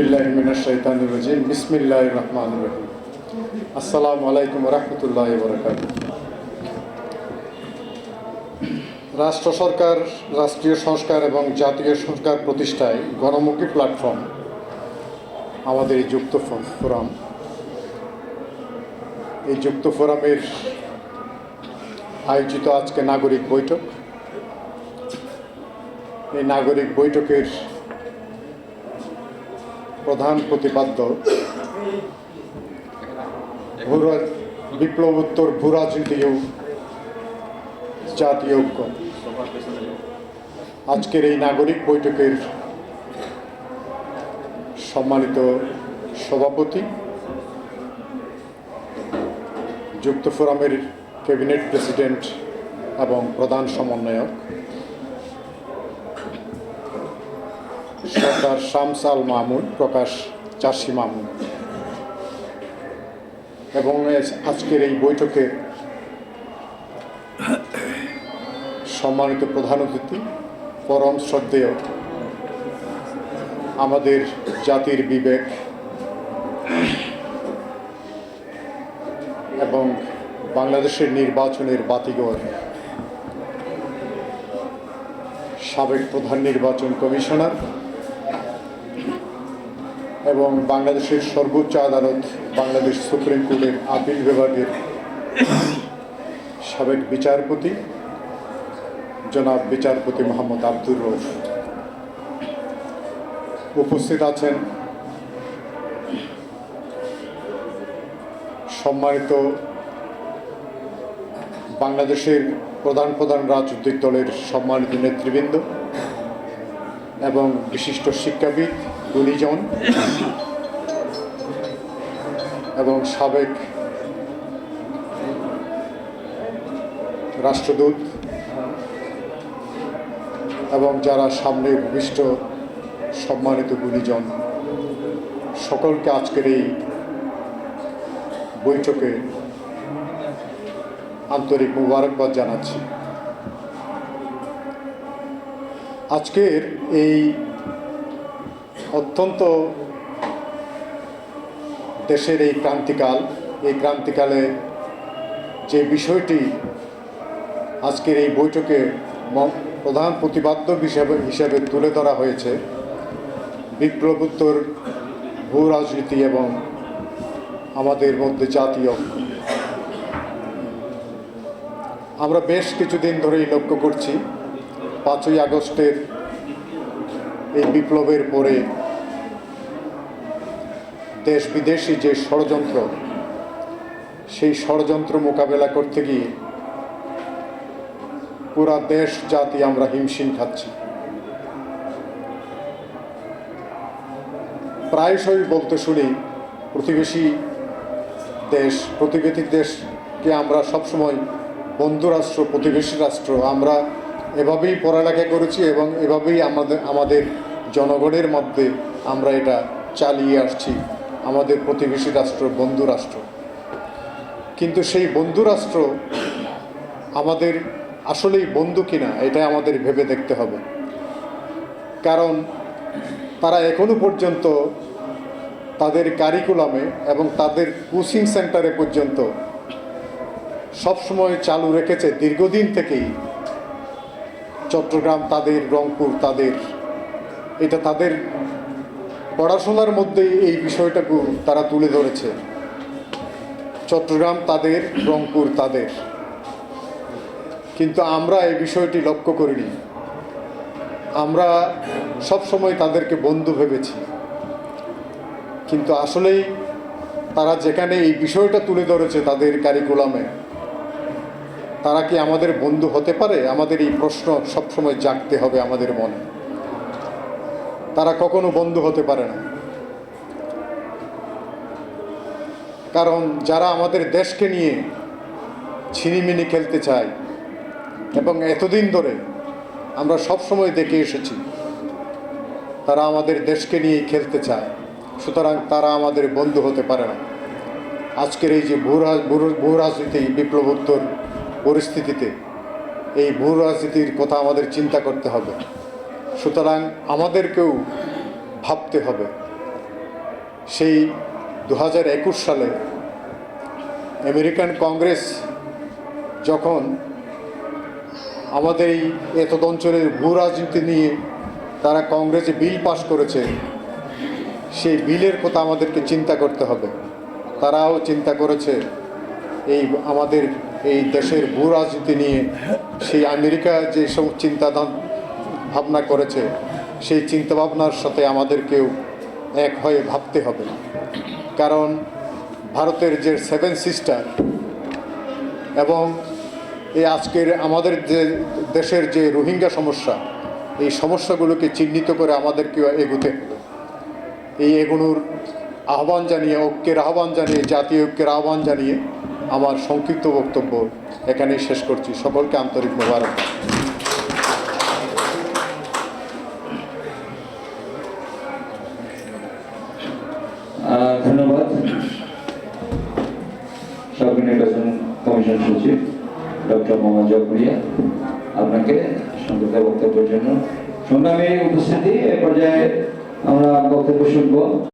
আউজুবিল্লাহমিনাশাইতানুরজিম বিসমিল্লাহ রহমান রহিম আসসালামু আলাইকুম রহমতুল্লাহ বরকাত রাষ্ট্র সরকার রাষ্ট্রীয় সংস্কার এবং জাতীয় সংস্কার প্রতিষ্ঠায় গণমুখী প্ল্যাটফর্ম আমাদের এই যুক্ত ফোরাম এই যুক্ত ফোরামের আয়োজিত আজকে নাগরিক বৈঠক। এই নাগরিক বৈঠকের প্রধান প্রতিপাদ্য বিপ্লবোত্তর ভূরাজনীতি ও জাতীয় ঐক্য। আজকের এই নাগরিক বৈঠকের সম্মানিত সভাপতি, যুক্ত ফোরামের ক্যাবিনেট প্রেসিডেন্ট এবং প্রধান সমন্বয়ক সর্দার শামসাল মামুন, প্রকাশ চাষি মামুন। এবং আজকের এই বৈঠকে সম্মানিত প্রধান অতিথি, পরম শ্রদ্ধেয় আমাদের জাতির বিবেক এবং বাংলাদেশের নির্বাচনের বাতিঘর। সাবেক প্রধান নির্বাচন কমিশনার এবং বাংলাদেশের সর্বোচ্চ আদালত, বাংলাদেশ সুপ্রিম কোর্টের আপিল বিভাগের সাবেক বিচারপতি, জনাব বিচারপতি মোহাম্মদ আব্দুর রৌফ উপস্থিত আছেন সম্মানিত বাংলাদেশের প্রধান প্রধান রাজনৈতিক দলের সম্মানিত নেতৃবৃন্দ এবং বিশিষ্ট শিক্ষাবিদ গুণীজন এবং সাবেক রাষ্ট্রদূত এবং যারা সামনে ভূমিষ্ঠ সম্মানিত গুণীজন, সকলকে আজকের এই বৈঠকে আন্তরিক মুবারকবাদ জানাচ্ছি। আজকের এই অত্যন্ত দেশের এই ক্রান্তিকাল, এই ক্রান্তিকালে যে বিষয়টি আজকের এই বৈঠকে প্রধান প্রতিপাদ্য হিসাবে হিসাবে তুলে ধরা হয়েছে, বিপ্লবোত্তর ভূ রাজনীতি এবং আমাদের মধ্যে জাতীয় আমরা বেশ কিছুদিন ধরেই লক্ষ্য করছি, পাঁচই আগস্টের এই বিপ্লবের পরে দেশ বিদেশি যে ষড়যন্ত্র, সেই ষড়যন্ত্র মোকাবেলা করতে গিয়ে পুরা দেশ, জাতি আমরা হিমশিম খাচ্ছি। প্রায়শই বলতে শুনি, প্রতিবেশী দেশ, প্রতিবেশী দেশকে আমরা সবসময় বন্ধু রাষ্ট্র, প্রতিবেশী রাষ্ট্র, আমরা এভাবেই পড়ালেখা করেছি এবং এভাবেই আমাদের আমাদের জনগণের মধ্যে আমরা এটা চালিয়ে আসছি। আমাদের প্রতিবেশী রাষ্ট্র, বন্ধু রাষ্ট্র। কিন্তু সেই বন্ধু রাষ্ট্র আমাদের আসলেই বন্ধু কিনা এটা আমাদের ভেবে দেখতে হবে। কারণ তারা এখনও পর্যন্ত তাদের কারিকুলামে এবং তাদের কোচিং সেন্টারে পর্যন্ত সবসময় চালু রেখেছে দীর্ঘদিন থেকেই চট্টগ্রাম, তাদের, রংপুর, তাদের। এটা তাদের পড়াশোনার মধ্যেই এই বিষয়টাকে তারা তুলে ধরেছে। চট্টগ্রাম তাদের, রংপুর তাদের। কিন্তু আমরা এই বিষয়টি লক্ষ্য করিনি। আমরা সবসময় তাদেরকে বন্ধু ভেবেছি। কিন্তু আসলেই তারা যেখানে এই বিষয়টা তুলে ধরেছে তাদের কারিকুলামে তারা কি আমাদের বন্ধু হতে পারে? আমাদের এই প্রশ্ন সবসময় জাগতে হবে আমাদের মনে। তারা কখনো বন্ধু হতে পারে না। কারণ যারা আমাদের দেশকে নিয়ে ছিনিমিনি খেলতে চায় এবং এতদিন ধরে আমরা সবসময় দেখে এসেছি, তারা আমাদের দেশকে নিয়ে খেলতে চায়, সুতরাং তারা আমাদের বন্ধু হতে পারে না। আজকের এই যে ভূ রাজ- ভূ- ভূ রাজনীতি বিপ্লবোত্তর পরিস্থিতিতে এই ভূ রাজনীতির কথা আমাদের চিন্তা করতে হবে। সুতরাং আমাদেরকেও ভাবতে হবে। সেই দু হাজার একুশ সালে আমেরিকান কংগ্রেস যখন আমাদের এই এতদ অঞ্চলের ভূ রাজনীতি নিয়ে তারা কংগ্রেসে বিল পাশ করেছে, সেই বিলের কথা আমাদেরকে চিন্তা করতে হবে। তারাও চিন্তা করেছে, এই আমাদের এই দেশের ভূ রাজনীতি নিয়ে সেই আমেরিকা যে সব চিন্তা ভাবনা করেছে, সেই চিন্তা ভাবনার সাথে আমাদেরকেও এক হয়ে ভাবতে হবে। কারণ ভারতের যে সেভেন সিস্টার এবং এই আজকের আমাদের যে দেশের যে রোহিঙ্গা সমস্যা, এই সমস্যাগুলোকে চিহ্নিত করে আমাদেরকে এগোতে এই এগোনোর আহ্বান জানিয়ে, ঐক্যের আহ্বান জানিয়ে, জাতীয় ঐক্যের আহ্বান জানিয়ে আমার সংক্ষিপ্ত বক্তব্য এখানেই শেষ করছি। সকলকে আন্তরিক মোবারক। সরকারি কমিশন সচিব ডক্টর মোহাম্মদ জকরিয়া আপনাকে সংক্ষিপ্ত বক্তব্যের জন্য। সংগ্রামী উপস্থিতি, এ পর্যায়ে আমরা বক্তব্য শুনব।